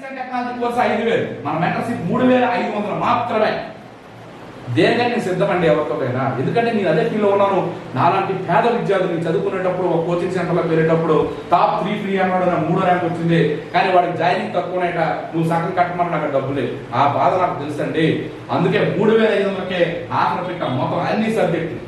Technology course ఐదు వేలు మన మెంటర్షిప్ మూడు వేల ఐదు వందలు మాత్రమే దేనికని నేను సిద్ధమండి ఎవరితోనైనా ఎందుకంటే నేను అదే ఫీల్ ఉన్నాను నాలాంటి పేద విద్యార్థులు చదువుకునేటప్పుడు ఒక కోచింగ్ సెంటర్లో వెళ్ళేటప్పుడు టాప్ త్రీ ఫ్రీ అన్నాడు నా మూడో ర్యాంక్ వచ్చింది కానీ వాడికి జాయినింగ్ తక్కువనేట నువ్వు సగం కట్టమని నాకు డబ్బు లేదు ఆ బాధ నాకు తెలుసండి అందుకే మూడు వేల ఐదు వందలకే ఆఖరి పెట్టాం మొత్తం అన్ని సబ్జెక్టులు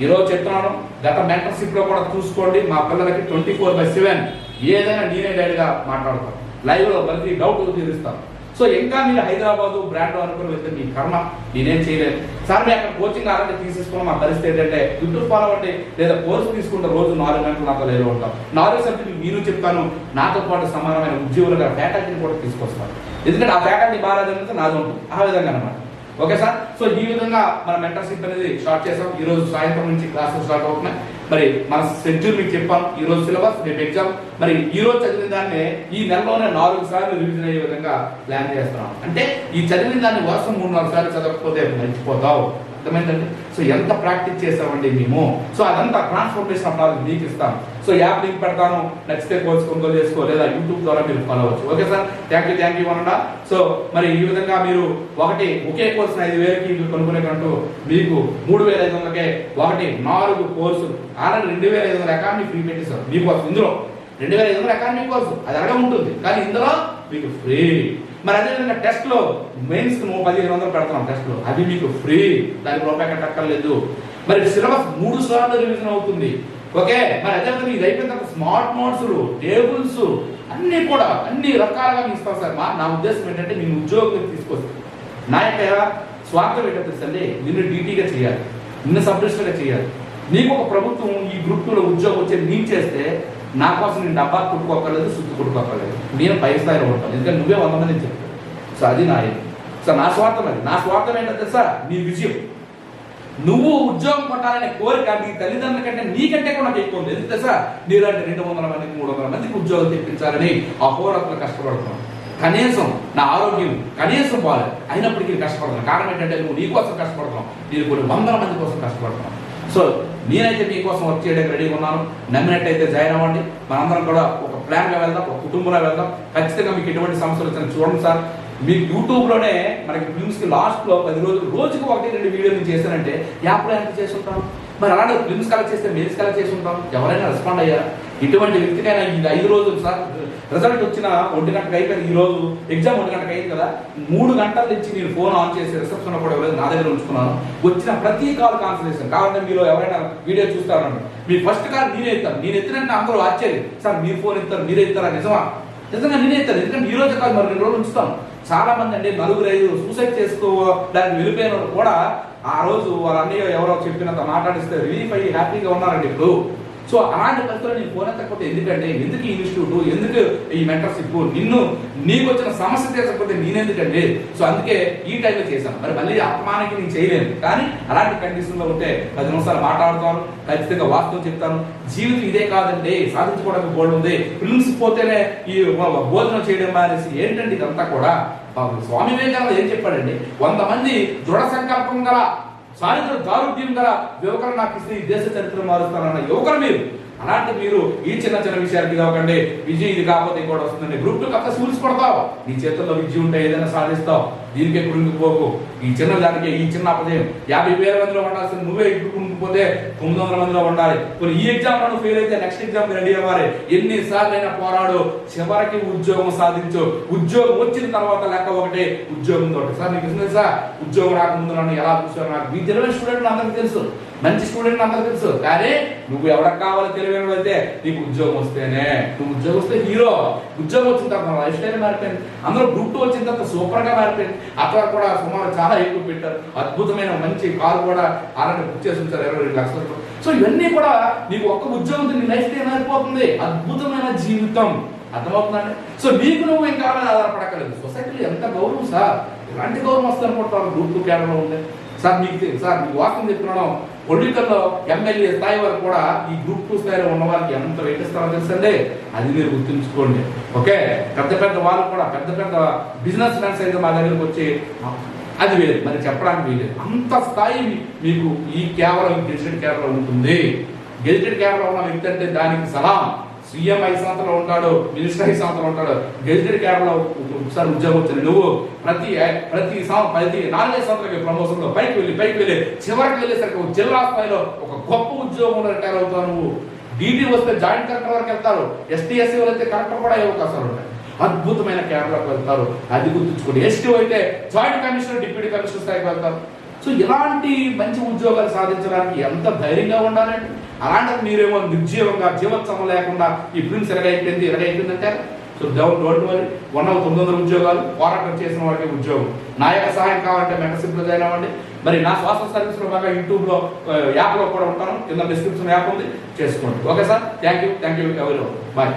ఈరోజు చెప్తున్నాను గత మెంటర్షిప్లో కూడా చూసుకోండి మా పిల్లలకి ట్వంటీ ఫోర్ బై సెవెన్ ఏదైనా నేనే డైరీగా మాట్లాడతాను లైవ్లో ప్రతి డౌట్ తీరుస్తాం సో ఇంకా మీరు హైదరాబాదు బ్రాండ్ అనుకుని వెళ్తే మీ కర్మ. నేనేం చేయలేదు సార్ మీ అక్కడ కోచింగ్ అలాంటి తీసేసుకున్న. మా పరిస్థితి ఏంటంటే యూట్యూబ్ ఫాలో అంటే లేదా కోర్సు తీసుకుంటే రోజు నాలుగు గంటలు నాతో లేదు ఉంటాం. నాలుగు సబ్జెక్టులు మీరు చెప్తాను. నాతో పాటు సమానమైన ఉద్యోగులుగా ఫ్యాకల్టీని కూడా తీసుకొస్తాను ఎందుకంటే ఆ ఫ్యాకల్టీ బాగాలేదంటే నాది ఉంటుంది. ఆ విధంగా అనమాట ఓకే సార్ సో ఈ విధంగా మన మెంటర్షిప్ అనేది స్టార్ట్ చేసాం. ఈ రోజు సాయంత్రం నుంచి క్లాసెస్ స్టార్ట్ అవుతున్నాయి. మరి మన షెడ్యూల్ మీకు చెప్పాం ఈ రోజు సిలబస్ రేపు ఎగ్జామ్ మరి ఈ రోజు చదివిన దాన్ని ఈ నెలలోనే నాలుగు సార్లు రివిజన్ అయ్యే విధంగా ప్లాన్ చేస్తున్నాం. అంటే ఈ చదివిన దాన్ని వర్షం మూడు నాలుగు సార్లు చదవకపోతే మర్చిపోతావు. అర్థమైందండి? సో ఎంత ప్రాక్టీస్ చేసామండి మేము? సో అదంతా ట్రాన్స్ఫర్మేషన్ ఆఫ్ నాలెడ్జ్ మీకు ఇస్తాం. సో యాప్ లింక్ పెడతాను నచ్చితే కోర్స్ కొనుగోలు చేసుకో లేదా యూట్యూబ్ ద్వారా మీరు ఫాలో అవ్వచ్చు. Okay sir? Thank you thank you అనండా so మరి ఈ విధంగా మీరు ఒకటి ఒకే కోర్స్ ఐదు వేలకి మీరు కొనుక్కునేటట్టు మీకు మూడు వేల ఐదు వందలకే ఒకటి నాలుగు కోర్సులు ఆల్రెడీ రెండు వేల ఐదు వందల అకాడమీ ఫ్రీ పెట్టేశారు. మీకోసం ఇందులో. రెండు వేల ఐదు వందల అకాడమీ కోర్సు అది అడగ ఉంటుంది. కానీ ఇందులో మీకు ఫ్రీ మరి అదేవిధంగా టెస్ట్లో మెయిన్స్ నువ్వు పదిహేను వందలు పెడతాం టెస్ట్లో అది మీకు ఫ్రీ. దానికి రూపాయి కట్టక్కర్లేదు మరి సిలబస్ మూడు సార్లు రివిజన్ అవుతుంది. ఓకే? మరి అదేవిధంగా ఇది అయిపోయిన తర్వాత స్మార్ట్ నోట్స్ టేబుల్స్ అన్ని కూడా అన్ని రకాలుగా మీకు ఇస్తాం సార్ మా. నా ఉద్దేశం ఏంటంటే నేను ఉద్యోగం తీసుకొస్తాను నా యొక్క స్వార్థం ఏంటో తెలుసండి నిన్ను డ్యూటీగా చేయాలి. నిన్ను సబ్డిస్ట్గా చేయాలి. నీకు ఒక ప్రభుత్వం ఈ గ్రూప్లో ఉద్యోగం వచ్చే నేను చేస్తే నా కోసం నేను డబ్బా కొట్టుకోకర్లేదు సుత్తు కొట్టుకోకర్లేదు నేను పై స్థాయిలో ఉంటాను. ఎందుకంటే నువ్వే వంద మంది చెప్తావు సో అది నా సార్ సో నా స్వార్థం అది. నా స్వార్థం ఏంటంటే తెలుసా? నీ విజయం. నువ్వు ఉద్యోగం కొట్టాలనే కోరిక నీ తల్లిదండ్రుల కంటే నీకంటే కూడా నాకు ఎక్కువ ఉంది. ఎందుకు తెలుసా? నీలాంటి రెండు వందల మందికి మూడు వందల మందికి ఉద్యోగం తెప్పించాలని అహోరాత్రులు కష్టపడుతున్నాను కనీసం నా ఆరోగ్యం కనీసం బాగాలేదు అయినప్పటికీ కష్టపడుతున్నాను. కారణం ఏంటంటే నువ్వు నీ కోసం కష్టపడుతున్నావు. నేను కొన్ని వందల మంది కోసం కష్టపడుతున్నాను. సో నేనైతే మీకోసం వర్క్ చేయడానికి రెడీగా ఉన్నాను. నమ్మినట్టయితే జాయిన్ అవ్వండి. మనందరం కూడా ఒక ప్లాన్గా వెళ్దాం ఒక కుటుంబంలో వెళ్దాం. ఖచ్చితంగా మీకు ఎటువంటి సమస్యలు వచ్చినా చూడండి సార్. మీ యూట్యూబ్లోనే మనకి ఫిల్మ్స్కి లాస్ట్లో పది రోజులు రోజుకు ఒకటి రెండు వీడియోలు చేశానంటే యాప్లో ఎంత చేస్తుంటాను మరి అలాంటి ఫిల్మ్స్ కలెక్ట్ చేస్తే మెయిల్స్ కలెక్ట్ చేసి ఉంటాం? ఎవరైనా రెస్పాండ్ అయ్యారా? ఇటువంటి వ్యక్తికైనా ఇది ఐదు రోజులు సార్ రిజల్ట్ వచ్చిన ఒంటి గంటకు అయిపోయింది. ఈ రోజు ఎగ్జామ్ ఒంటి గంటకు అయింది కదా. మూడు గంటల నుంచి నేను ఫోన్ ఆన్ చేసి రిసెప్షన్ కూడా ఎవరైనా నా దగ్గర ఉంచుకున్నాను. వచ్చిన ప్రతి కాల్ కాన్సలేషన్ కావాలంటే మీరు ఎవరైనా వీడియో చూస్తారని. మీ ఫస్ట్ కాల్ నేనే ఇస్తాను నేను ఎత్తినంటే అందరూ ఆశ్చర్యం. సార్ మీరు ఫోన్ ఇస్తారు మీరే ఇస్తారా నిజమా? నిజంగా నేనే ఇస్తాను ఎందుకంటే ఈ రోజు కాదు మరి రెండు రోజులు ఉంచుతాను చాలా మంది అండి నలుగురు ఐదు సూసైడ్ చేసుకో దానికి వెళ్ళిపోయిన కూడా ఆ రోజు వాళ్ళ అన్నయ్య ఎవరో చెప్పినంత మాట్లాడిస్తే రిలీఫ్ అయ్యి హ్యాపీగా ఉన్నారండి ఇప్పుడు. సో అలాంటి పరిస్థితుల్లో నేను ఫోన్ ఎందుకంటే ఎందుకు ఈ ఇన్స్టిట్యూట్ ఎందుకు ఈ మెంటర్షిప్ నిన్ను నీకు వచ్చిన సమస్య తీర్చకపోతే నేనెందుకండి సో అందుకే ఈ టైంలో చేశాను. మరి మళ్ళీ అపమానానికి నేను చేయలేను. కానీ అలాంటి కండిషన్లో ఉంటే పది నిమిషాలు మాట్లాడతాను ఖచ్చితంగా వాస్తవం చెప్తాను. జీవితం ఇదే కాదండి. సాధించుకోవడానికి గోల్డ్ ఉంది. ఫిల్మ్స్ పోతేనే ఈ భోజనం చేయడం మానేసి ఏంటండి ఇదంతా కూడా? స్వామి వివేకానంద ఏం చెప్పాడండి? వంద మంది దృఢ సంకల్పం గల సాయంత్రం దారుద్యం గల యువకులు నాకు ఇస్తే ఈ దేశ చరిత్ర మారుస్తానన్న యువకులు మీరు. అలాంటి మీరు ఈ చిన్న చిన్న విషయాలకి కాకండి విజయం ఇది కాకపోతే ఇంకోటి వస్తుందండి. గ్రూప్ టూ కథ సూల్స్ పడతావు. నీ చేతుల్లో విజయం ఉంటే ఏదైనా సాధిస్తావు. దీనికే పోకు. ఈ చిన్న దానికి ఈ చిన్న అపజయం. యాభై వేల మందిలో ఉండాల్సిన నువ్వే ఇప్పుడు కురింగిపోతే తొమ్మిది వందల మందిలో ఉండాలి కొన్ని ఈ ఎగ్జామ్లో ఫెయిల్ అయితే నెక్స్ట్ ఎగ్జామ్ రెడీ అవ్వాలి. ఎన్నిసార్లు అయినా పోరాడు. చివరికి ఉద్యోగం సాధించు. ఉద్యోగం వచ్చిన తర్వాత లెక్క ఒకటే ఉద్యోగం తోటి సార్ నీకు తెలుసా ఉద్యోగం రాకముందు నన్ను ఎలా చూసారు నాకు. మీ తెలివైన స్టూడెంట్ అందరికీ తెలుసు. మంచి స్టూడెంట్ అందరికీ తెలుసు. కానీ నువ్వు ఎవరికి కావాలో తెలివి తెలివైన అయితే నీకు ఉద్యోగం వస్తేనే నువ్వు ఉద్యోగం వస్తే హీరో ఉద్యోగం వచ్చిన తర్వాత లైఫ్ స్టైల్ మారిపోయింది. అందరూ గ్రూప్ టూ వచ్చిన తర్వాత సూపర్గా మారిపోయింది. అక్కడ కూడా సుమారు చాలా ఎక్కువ పెట్టారు. అద్భుతమైన మంచి కారు కూడా అలాంటి బుక్ చేసి ఉంచారు. ఇరవై రెండు లక్షలతో సో ఇవన్నీ కూడా నీకు ఒక్క ఉద్యోగం నీ లైఫ్ స్టైల్ మారిపోతుంది. అద్భుతమైన జీవితం. అర్థమవుతుందండి? సో నీకు నువ్వు ఇంకా ఆధారపడక్కర్లేదు. సొసైటీలో ఎంత గౌరవం సార్? ఎలాంటి గౌరవం వస్తుంది అనుకుంటారు గ్రూప్ టూ కేడర్లో ఉంది సార్ మీకు సార్ మీకు వాకింగ్ చెప్తున్నాను పొలిటికల్లో ఎమ్మెల్యే స్థాయి వరకు కూడా ఈ గ్రూప్ టూ స్థాయిలో ఉన్న వారికి ఎంత వెయిట్ ఇస్తారో తెలుసండి? అది మీరు గుర్తుంచుకోండి. ఓకే? పెద్ద పెద్ద వాళ్ళు కూడా పెద్ద పెద్ద బిజినెస్ మ్యాన్స్ అయితే మా దగ్గరకు వచ్చి అది వేరే మరి చెప్పడానికి వీలేదు అంత స్థాయి మీకు ఈ కేవలం గెజిటెడ్ కేవలం ఉంటుంది. గెజిటెడ్ కేవలం ఉన్న వ్యక్తి అంటే దానికి సలాం. సీఎం ఐదు సంవత్సరాలు ఉంటాడు మినిస్టర్ ఐదు సంవత్సరాలు ఉంటాడు గెజిటెడ్ క్యాడర్లో ఒకసారి ఉద్యోగం వచ్చింది నువ్వు ప్రతి ప్రతి ప్రతి నాలుగైదు సంవత్సరాలకి ప్రమోషన్లో పైకి వెళ్ళి పైకి వెళ్ళి చివరికి వెళ్ళేసరికి జిల్లా స్థాయిలో ఒక గొప్ప ఉద్యోగంలో రిటైర్ అవుతావు నువ్వు. డీటీ వస్తే జాయింట్ కలెక్టర్ వరకు వెళ్తారు. ఎస్టీ ఎస్సీ అయితే కలెక్టర్ కూడా అయ్యే అవకాశాలు ఉంటాయి. అద్భుతమైన కేరళకు వెళ్తారు. అది గుర్తుంచుకోండి. ఎస్టీ అయితే జాయింట్ కమిషనర్ డిప్యూటీ కమిషనర్ స్థాయికి వెళ్తారు. సో ఇలాంటి మంచి ఉద్యోగాలు సాధించడానికి ఎంత ధైర్యంగా ఉండాలండి? అలాంటి మీరేమో నిర్జీవంగా జీవోత్సవం లేకుండా ఈ ప్రిన్స్ ఎరగైపోయింది ఎరగైపోయింది అంటే so down don't worry one of తొమ్మిది వందల ఉద్యోగాలు పోరాటం చేసిన వారికి ఉద్యోగం. నా యొక్క సహాయం కావాలంటే మెంబర్షిప్లో జాయిన్ అవ్వండి. మరి నా శ్వాస సర్వీస్లో బాగా యూట్యూబ్లో యాప్లో కూడా ఉంటాను. కింద డిస్క్రిప్షన్ యాప్ ఉంది. చేసుకోండి. Okay sir? Thank you thank you ఎవరి? బాయ్